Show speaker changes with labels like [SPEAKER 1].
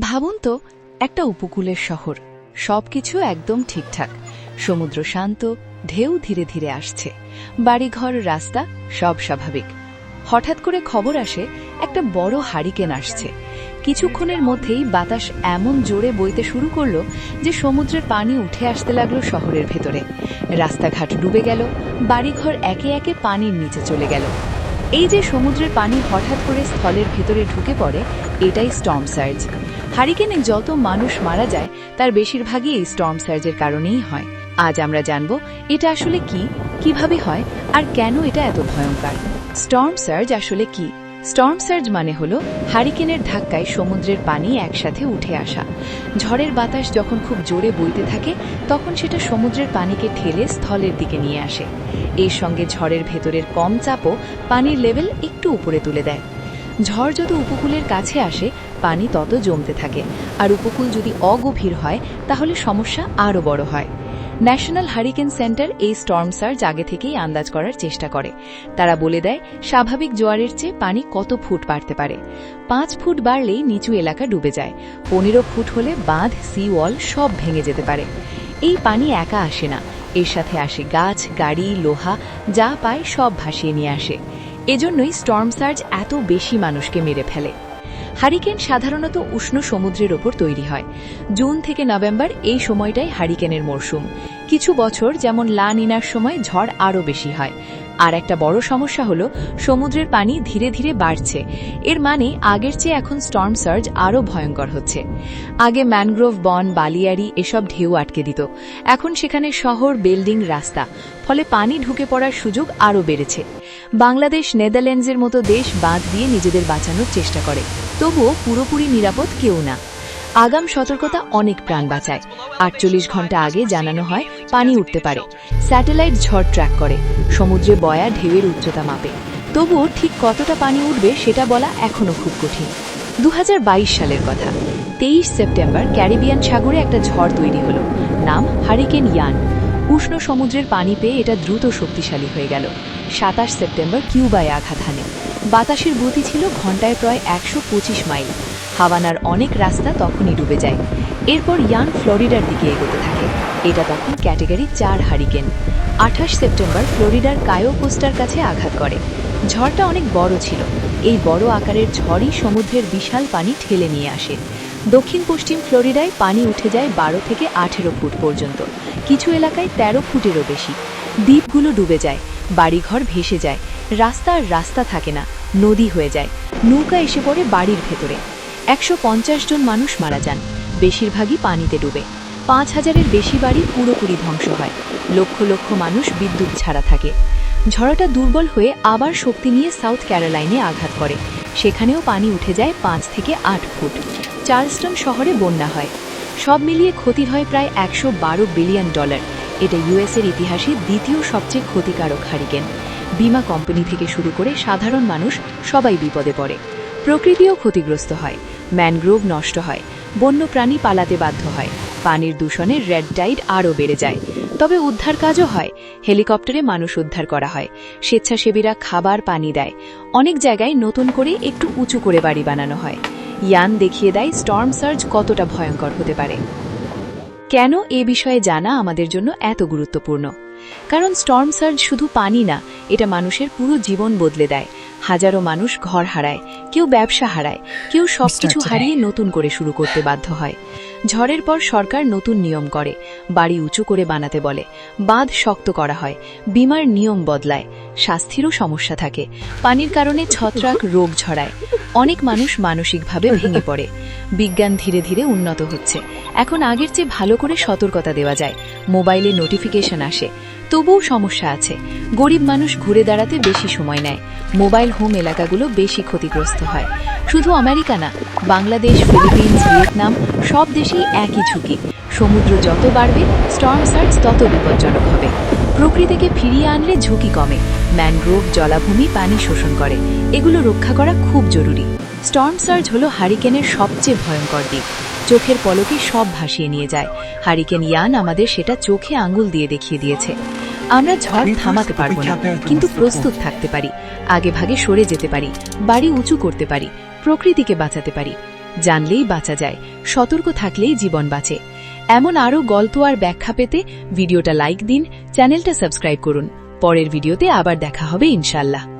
[SPEAKER 1] ভাবুন তো, একটা উপকূলের শহর। সবকিছু একদম ঠিকঠাক। সমুদ্র শান্ত, ঢেউ ধীরে ধীরে আসছে। বাড়িঘর, রাস্তা, সব স্বাভাবিক। হঠাৎ করে খবর আসে, একটা বড় হারিকেন আসছে। কিছুক্ষণের মধ্যেই বাতাস এমন জোরে বইতে শুরু করল যে সমুদ্রের পানি উঠে আসতে লাগল শহরের ভেতরে। রাস্তাঘাট ডুবে গেল, বাড়িঘর একে একে পানির নিচে চলে গেল। এই যে সমুদ্রের পানি হঠাৎ করে স্থলের ভেতরে ঢুকে পড়ে, এটাই স্টর্ম সার্জ। হারিকেনে যত মানুষ মারা যায়, তার বেশিরভাগই এই স্টর্ম সার্জের কারণেই হয়। আজ আমরা জানব, এটা আসলে কি, কীভাবে হয়, আর কেন এটা এত ভয়ঙ্কর? স্টর্ম সার্জ আসলে কি? স্টর্ম সার্জ মানে হল হারিকেনের ধাক্কায় সমুদ্রের পানি একসাথে উঠে আসা। ঝড়ের বাতাস যখন খুব জোরে বইতে থাকে, তখন সেটা সমুদ্রের পানিকে ঠেলে স্থলের দিকে নিয়ে আসে। এর সঙ্গে ঝড়ের ভেতরের কম চাপও পানির লেভেল একটু উপরে তুলে দেয়। ঝড় যত উপকূলের কাছে আসে, পানি তত জমতে থাকে। আর উপকূল যদি অগভীর হয়, তাহলে সমস্যা আরও বড় হয়। ন্যাশনাল হারিকেন সেন্টার এই স্টর্ম সার্জ আগে থেকেই আন্দাজ করার চেষ্টা করে। তারা বলে দেয়, স্বাভাবিক জোয়ারের চেয়ে পানি কত ফুট বাড়তে পারে? পাঁচ ফুট বাড়লেই নিচু এলাকা ডুবে যায়। পনেরো ফুট হলে বাঁধ সি ওয়াল সব ভেঙে যেতে পারে। এই পানি একা আসে না। এর সাথে আসে গাছ, গাড়ি, লোহা, যা পায় সব ভাসিয়ে নিয়ে আসে। এজন্যই স্টর্ম সার্জ এত বেশি মানুষকে মেরে ফেলে। হারিকেন সাধারণত উষ্ণ সমুদ্রের ওপর তৈরি হয়। জুন থেকে নভেম্বর এই সময়টাই হারিকেনের মরশুম। কিছু বছর যেমন লা নিনার সময় ঝড় আরও বেশি হয়। আর একটা বড় সমস্যা হলো, সমুদ্রের পানি ধীরে ধীরে বাড়ছে। এর মানে আগের চেয়ে এখন স্টর্ম সার্জ আরও ভয়ঙ্কর হচ্ছে। আগে ম্যানগ্রোভ বন, বালিয়ারি এসব ঢেউ আটকে দিত। এখন সেখানে শহর, বিল্ডিং, রাস্তা। ফলে পানি ঢুকে পড়ার সুযোগ আরও বেড়েছে। বাংলাদেশ, নেদারল্যান্ডসের মতো দেশ বাঁধ দিয়ে নিজেদের বাঁচানোর চেষ্টা করে। তবুও পুরোপুরি নিরাপদ কেউ না। আগাম সতর্কতা অনেক প্রাণ বাঁচায়। আটচল্লিশ ঘণ্টা আগে জানানো হয়, পানি উঠতে পারে। স্যাটেলাইট ঝড় ট্র্যাক করে। সমুদ্রে বয়া ঢেউয়ের উচ্চতা মাপে। তবুও ঠিক কতটা পানি উঠবে সেটা বলা এখনও খুব কঠিন। দু হাজার বাইশ সালের কথা। তেইশ সেপ্টেম্বর ক্যারিবিয়ান সাগরে একটা ঝড় তৈরি হলো। নাম হারিকেন ইয়ান। উষ্ণ সমুদ্রের পানি পেয়ে এটা দ্রুত শক্তিশালী হয়ে গেল। সাতাশ সেপ্টেম্বর কিউবায় আঘাত হানে। বাতাসের গতি ছিল ঘন্টায় প্রায় একশো পঁচিশ মাইল। হাওয়ানার অনেক রাস্তা তখনই ডুবে যায়। এরপর ইয়ান ফ্লোরিডার দিকে এগোতে থাকে। এটা তখন ক্যাটেগরি চার হারিকেন। আঠাশ সেপ্টেম্বর ফ্লোরিডার কায়ো কোস্টার কাছে আঘাত করে। ঝড়টা অনেক বড় ছিল। এই বড় আকারের ঝড়ই সমুদ্রের বিশাল পানি ঠেলে নিয়ে আসে। দক্ষিণ পশ্চিম ফ্লোরিডায় পানি উঠে যায় বারো থেকে আঠেরো ফুট পর্যন্ত। কিছু এলাকায় ১৩ ফুটেরও বেশি। দ্বীপগুলো ডুবে যায়, বাড়িঘর ভেসে যায়, রাস্তা আর রাস্তা থাকে না, নদী হয়ে যায়, নৌকা এসে পড়ে বাড়ির ভেতরে। একশো পঞ্চাশ জন মানুষ মারা যান, বেশিরভাগই পানিতে ডুবে। পাঁচ হাজারের বেশি বাড়ি পুরোপুরি ধ্বংস হয়, লক্ষ লক্ষ মানুষ বিদ্যুৎ ছাড়া থাকে। ঝড়টা দুর্বল হয়ে আবার শক্তি নিয়ে সাউথ ক্যারোলাইনে আঘাত করে, সেখানেও পানি উঠে যায় পাঁচ থেকে আট ফুট। চার্লস্টন শহরে বন্যা হয়। সব মিলিয়ে ক্ষতি হয় প্রায় একশো বারো বিলিয়ন ডলার। এটা ইউএসের ইতিহাসে দ্বিতীয় সবচেয়ে ক্ষতিকারক হারিকেন। বিমা কোম্পানি থেকে শুরু করে সাধারণ মানুষ সবাই বিপদে পড়ে। প্রকৃতিও ক্ষতিগ্রস্ত হয়। ম্যানগ্রোভ নষ্ট হয়। বন্যপ্রাণী পালাতে বাধ্য হয়। পানির দূষণে রেড টাইড আরও বেড়ে যায়। তবে উদ্ধার কাজও হয়। হেলিকপ্টারে মানুষ উদ্ধার করা হয়। স্বেচ্ছাসেবীরা খাবার পানি দেয়। অনেক জায়গায় নতুন করে একটু উঁচু করে বাড়ি বানানো হয়। ইয়ান দেখিয়ে দেয় স্টর্ম সার্জ কতটা ভয়ঙ্কর হতে পারে? কেন এ বিষয়ে জানা আমাদের জন্য এত গুরুত্বপূর্ণ? কারণ স্টর্ম সার্জ শুধু পানি না এটা মানুষের পুরো জীবন বদলে দেয়। হাজারো মানুষ ঘর হারায় কেউ ব্যবসা হারায় কেউ সবকিছু হারিয়ে নতুন করে শুরু করতে বাধ্য হয়। ঝড়ের পর সরকার নতুন নিয়ম করে। বাড়ি উঁচু করে বানাতে বলে। বাঁধ শক্ত করা হয়। বিমার নিয়ম বদলায়। স্বাস্থ্যেরও সমস্যা থাকে। পানির কারণে ছত্রাক রোগ ছড়ায়। অনেক মানুষ মানসিকভাবে ভেঙে পড়ে। বিজ্ঞান ধীরে ধীরে উন্নত হচ্ছে। এখন আগের চেয়ে ভালো করে সতর্কতা দেওয়া যায়। মোবাইলে নোটিফিকেশন আসে। তবুও সমস্যা আছে। গরিব মানুষ ঘুরে দাঁড়াতে বেশি সময় নেয়। মোবাইল হোম এলাকাগুলো বেশি ক্ষতিগ্রস্ত হয়। শুধু আমেরিকা না বাংলাদেশ ফিলিপিন্স ভিয়েতনাম সব দেশেই একই ঝুঁকি। সমুদ্র যত বাড়বে স্টর্ম সার্জ তত বিপজ্জনক হবে। প্রকৃতিকে ফিরিয়ে আনলে ঝুঁকি কমে। ম্যানগ্রোভ জলাভূমি পানি শোষণ করে। এগুলো রক্ষা করা খুব জরুরি। স্টর্ম সার্জ হলো হারিকেনের সবচেয়ে ভয়ঙ্কর দিক। চোখের পলকে সব ভাসিয়ে নিয়ে যায়। হারিকেন ইয়ান আমাদের সেটা চোখে আঙুল দিয়ে দেখিয়ে দিয়েছে। আমরা ঝড় থামাতে পারব না কিন্তু প্রস্তুত থাকতে পারি। আগে ভাগে সরে যেতে পারি। বাড়ি উঁচু করতে পারি। প্রকৃতিকে বাঁচাতে পারি। জানলেই বাঁচা যায়, সতর্ক থাকলেই জীবন বাঁচে। এমন আরও গল্প আর ব্যাখ্যা পেতে ভিডিওটা লাইক দিন, চ্যানেলটা সাবস্ক্রাইব করুন। পরের ভিডিওতে আবার দেখা হবে ইনশাল্লাহ।